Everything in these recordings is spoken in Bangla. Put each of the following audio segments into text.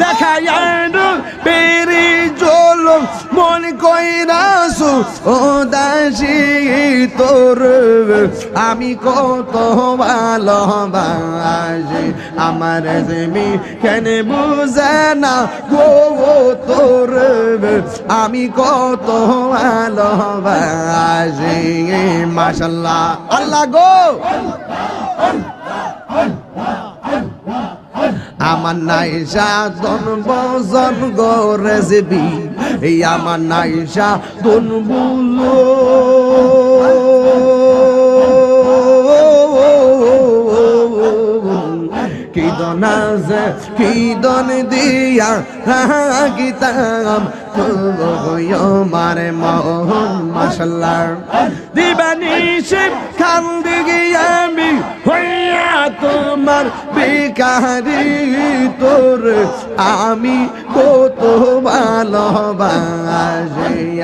দেখায় পেরি জলম মন কইরাসু ও দাসী তোর, আমি কত ভালোবাসি, আমার দেবী কেন বুঝে না গো তোর, আমি কত ভালোবাসি, মাশাল্লাহ। আল্লাহ গো! আমার নাইশা বজন গো রেসিপি এই আমার নাইশা দন বুলো কি দন আছে? কি দন দিয়া গীতাম মারে মোহন মাসাল্লাহ দিবানিশে খান দিগি আমি হইয়া তোমার বেকারি তোর আমি কত ভালোবাসি।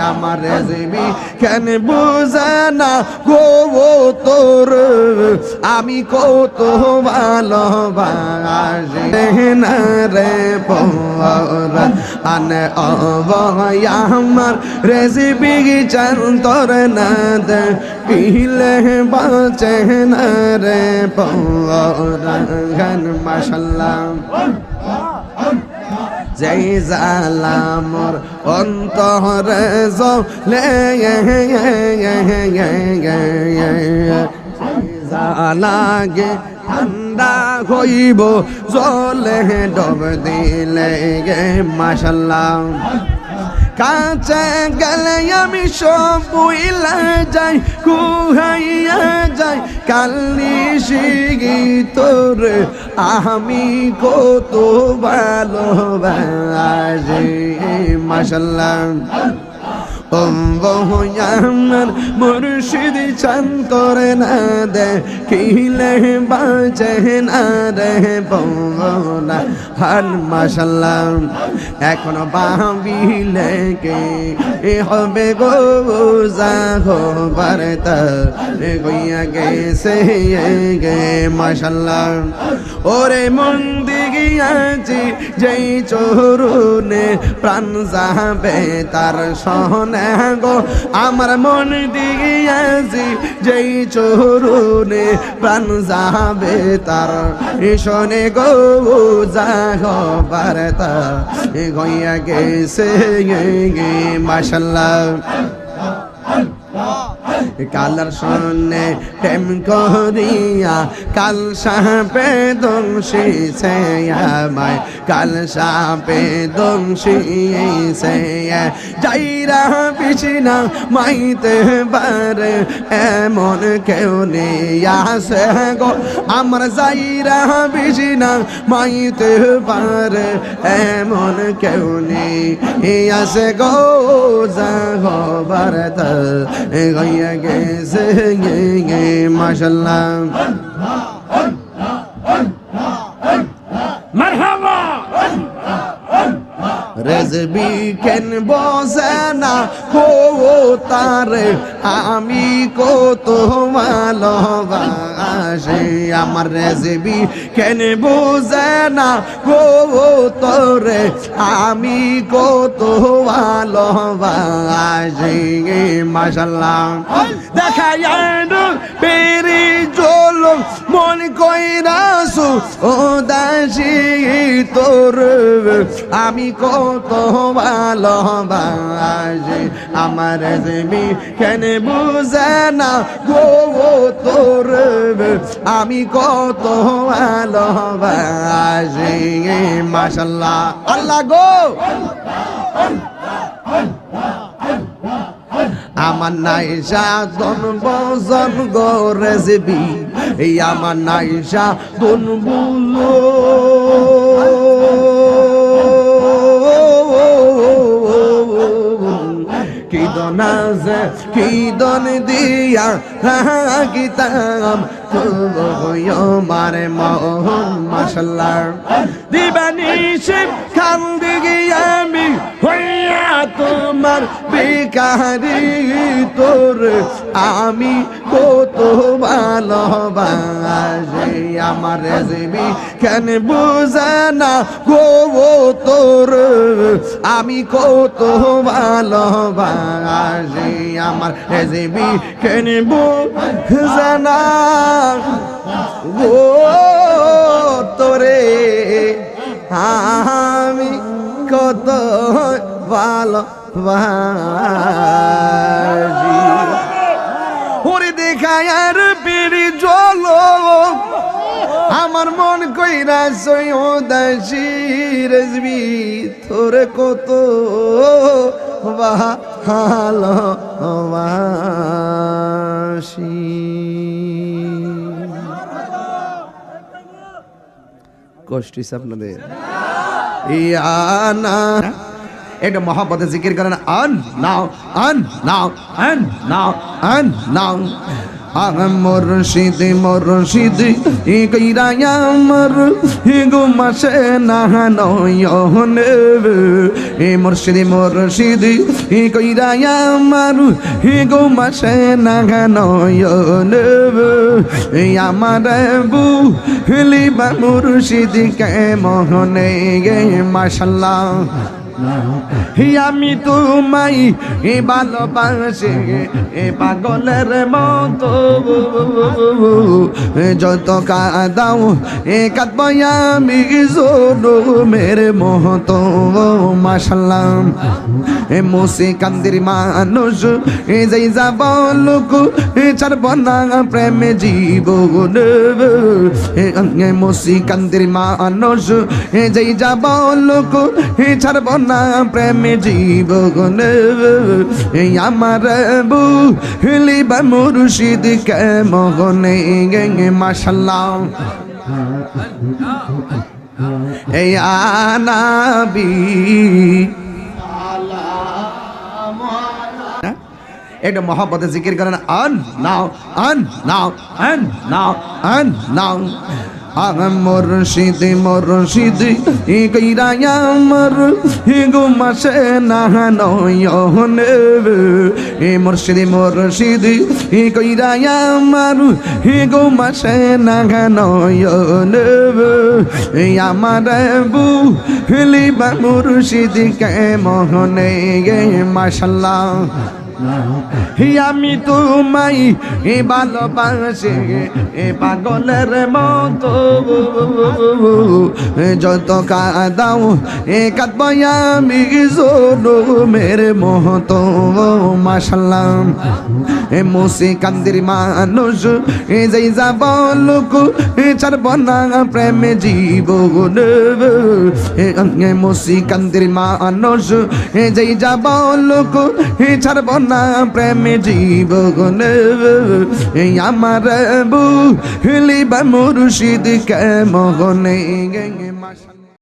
আমার রেজিবি কেন বুঝে না গো তোর? আমি কত ভালোবাসি। না রে পর আনে অবয় আমার রেজিবি চন্তর না দে, পিলে বাঁচে না রে পরান মাশাল্লাহ। যেই জালামর অন্তরে জলে জালাগে ঠান্ডা হইব জলে ডব দিলে গে মাশাল্লাহ। কাছে গেলে আমি সব যাই কুহাইয়া যাই। কালি শিগি তোর আমি কত ভালোবাসি মাসাল্লাহ আমার মুর্শিদ চান্তর না দে কিলে বাজে না রে বলা হান মাসাল্লাহ এখন বাবিলে কে, এ হবে গো যাহো বারতা গইয়া গেছে গে মাসাল্লাহ ওরে মন দিগিয়াছি যেই চরুনে প্রাণ যাবে তার সহনে গো। আমার মন দিগিয়াছি যেই চরুনে প্রাণ যাবে তার শোনে গো। যাহ বারতা গইয়া গেছে মাসাল্লাহ কালার সন্নে প্রেম করিয়া, কাল সাপে দংশি সে আমায়, কাল সাপে দংশি সে যাইরা পিছিনা মাইতে পারে, এমন কেউ নেই আসে গো। আমার যাইরা পিছিনা মাইতে পারে, এমন কেউ নেই আসে গো। যা হবার গইয়া গে গে মাশাল্লাহ রেজবি কেন বসে না? হো তারে আমি কত ভালোবাসি। আমার রেজবি কেন বুঝে না? গো তোরে আমি কত ভালোবাসি। মাশাল্লাহ দেখায় পেরি। মন কইরাসু ও দাসী তোর আমি কত ভালোবাসি, আমার দেবী কেন বুঝে না গো তোর আমি কত ভালোবাসি, মাশাল্লাহ। আল্লাহ গো! আমার নাইশা দন বজন গো রেসিপি। এই আমার নাইশা দন বুলো। কি দন আছে কি দন দিয়া গীতাম মারে মোহন মাসাল্লাহ দিবানি শিব খান দিগি আমি হইয়া তোমার বিকা নারী তোর আমি কত ভালোবাসি, আমার রেজিবি কেন বুঝে না গো তোর? আমি কত ভালোবাসি, আমার রেজিবি কেন বুঝে না গো, তোরে? আমি কত ভালোবাসি। ওরে দেখায় আর পেরি জল। আমার মন কইরা সই দাসি রেজবি তোরে কত ভালোবাসি কষ্ট হইছে আপনাদের ইয়ানা এটা মহাপদে জিকির করেন, আন নাও আন নাও আন নাও। আন নাও। মুর্শিদ মুর্শিদ, ই কইরা আমার হি গো মাসে না নয়ন এ মুর্শিদ মুর্শিদ, ই কইরা আমার হি গো মাসে না নয়ন এ আমার বু লিবা মুর্শিদ কে মোহনে গে, মাশাল্লাহ। আমি তোমাই এ ভালোবাসে, এ পাগলের মতো। যত কাদাও, এ কাঁদবাই আমি জোনো মেরে মহতো মাসাল্লাম এ মুসি কান্দির মানুষ, এ যাই যাব লোক এ ছাড়ব না প্রেমে জীবন। এ মুসি কান্দির মানুষ, এ যাই যাব লোক এ ছাড়ব না প্রেমে জীবন আমার বু লিবা মুর্শিদ কে মগনে গে মাসাল্লাহ এই আনাবি। এটা মহাপদে জিকির করেন আন নাও আন নাও আন নাও আন নাও। আহম মুর্শিদ মুর্শিদ, ই কইরা আমার হি গো মাসে না নয়ন এ মুর্শিদ মুর্শিদ, ই কইরা আমার হি গো মাসে না নয়ন এ আমার বু লিবা মুর্শিদ, কে মোহনে গে? মাশাল্লাহ। আমি তোমাই এ ভালোবাসে, এ পাগলের মতো। যত কাদাও, এ কাঁদবাই আমি মেরে মহতো মাসাল্লাম এ মুসি কান্দির মানুষ, এ যাই যাব লোক এ ছাড়ব না প্রেমে জীবন। এ মুসি কান্দির মানুষ, এ যাই যাব লোক এ ছাড়ব না প্রেমে জীবন আমার বু লিবা মুর্শিদ কে মগনে